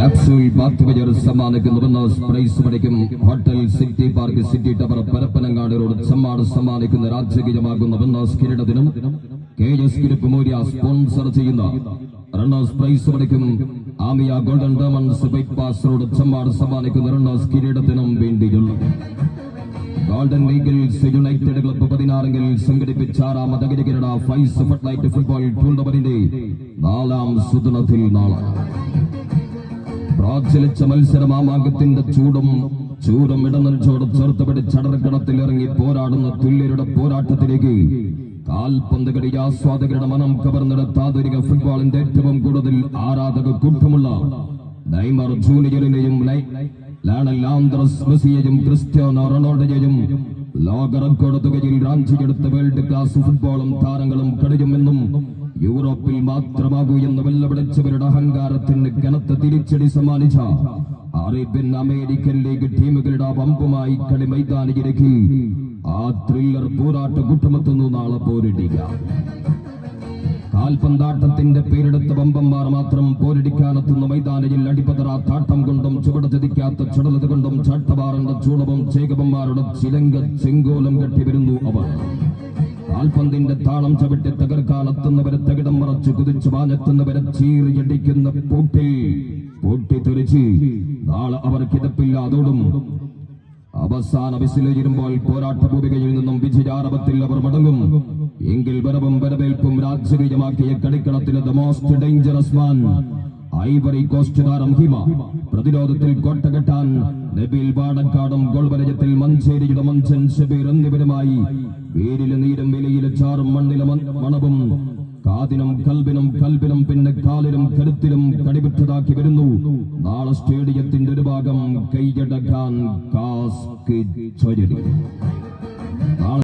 Capsule ബാത്ത് ബജർ winners prize പഠിക്കും hotel city park city tower Parappanangad road സമ്മാനം സമ്മാനിക്കുന്ന രാജകീയമാകുന്ന വിന്നേഴ്സ് കിരീടത്തിനും കെ എസ് ഗ്രൂപ്പ് മൂര്യ സ്പോൺസർ ചെയ്യുന്ന റണ്ണേഴ്സ് പ്രൈസ് പഠിക്കും ആമിയ ഗോൾഡൻ ഡയമണ്ട്സ് പാസ് റോഡ് സമ്മാനം സമ്മാനിക്കുന്ന റണ്ണേഴ്സ് കിരീടത്തിനും വേണ്ടിയുള്ള. ഗോൾഡൻ ലീഗിൽസ് യുണൈറ്റഡ് ക്ലബ്ബ് പതിനാറിൽ സംഘടിപ്പിച്ച ആറാമത് അഖിലകിരണ ഫൈസ് ഫുട്ലൈറ്റ് ഫുട്ബോൾ ടൂർണമെന്റിന്റെ നാലാം സുദിനത്തിൽ നാളെ പ്രാചലിച്ച മത്സരമാമാങ്കത്തിന്റെ ചൂടും ചൂടും ഇടനൽ ചേർത്ത് പിടിച്ച് ചടർക്കടത്തിൽ ഇറങ്ങി പോരാടുന്ന തുല്യരുടെ പോരാട്ടത്തിലേക്ക് കാൽപന്ത് കളി ആസ്വാദകരുടെ മനം കവർന്നെടുത്ത ആധുനിക ഫുട്ബോളിന്റെ ഏറ്റവും കൂടുതൽ ആരാധക കൂട്ടമുള്ള നൈമർ ജൂനിയറിനെയും ലയണൽ മെസ്സിയെയും ക്രിസ്ത്യാനോ റൊണാൾഡോയെയും ലോക റെക്കോർഡ് തുകയിൽ റാഞ്ചിയെടുത്ത വേൾഡ് ക്ലാസ് ഫുട്ബോളും താരങ്ങളും കളിയുമെന്നും യൂറോപ്പിൽ മാത്രമാകൂ എന്ന് വെല്ലവിളിച്ചവരുടെ അഹങ്കാരത്തിന് കനത്ത തിരിച്ചടി സമ്മാനിച്ച അറേബ്യൻ അമേരിക്കൻ ലീഗ് ടീമുകളുടെ വമ്പുമായി കളി മൈതാനിയിലേക്ക് ആ ത്രില്ലർ പോരാട്ട കൂട്ടമെത്തുന്നു നാളെ പോരിടുക കാൽപന്താട്ടത്തിന്റെ പേരെടുത്ത വമ്പന്മാർ മാത്രം പോരടിക്കാനെത്തുന്ന മൈതാനിയിൽ അടിപതറ താട്ടം കൊണ്ടും ചുവട് ചതിക്കാത്ത ചുടലത് കൊണ്ടും ചാട്ടവാറിന്റെ ചൂടവും ചേകവന്മാരുടെ ചിലങ്ക ചെങ്കോലം കെട്ടിവരുന്നു അവർ. കാൽപന്തിന്റെ താളം ചവിട്ടി തകർക്കാലെത്തുന്നവരെ തകിടം മറച്ച് കുതിച്ചു വാഞ്ഞെത്തുന്നവരെ ചീറിയടിക്കുന്ന പൂട്ടി. പൂട്ടി തെറിച്ച്. നാളെ അവർ കിതപ്പില്ലാതോടും അവസാന വിസിലുയരുമ്പോൾ പോരാട്ട ഭൂമികയിൽ നിന്നും വിജയാരവത്തിൽ അവർ മടങ്ങും. എങ്കിൽ വരവും വരവേൽപ്പും രാജകീയമാക്കിയ കളിക്കളത്തിലെ the most dangerous man Ivory Coast താരം ഹിമ. പ്രതിരോധത്തിൽ കോട്ടകെട്ടാൻ നബീൽ പാടക്കാടും ഗോൾ മഞ്ചേരിയുടെ മഞ്ചൻ ഷബീർ എന്നിവരുമായി വേരിലെ നീരും വിലയിലെ ചാറും മണ്ണിലെ മണവും കാതിനും കൽബിനും കൽബിനും പിന്നെ കാലിലും കരുത്തിലും കടിവിട്ടതാക്കി വരുന്നു. നാളെ സ്റ്റേഡിയത്തിന്റെ ഒരു ഭാഗം കൈയടക്കാൻ നാളെ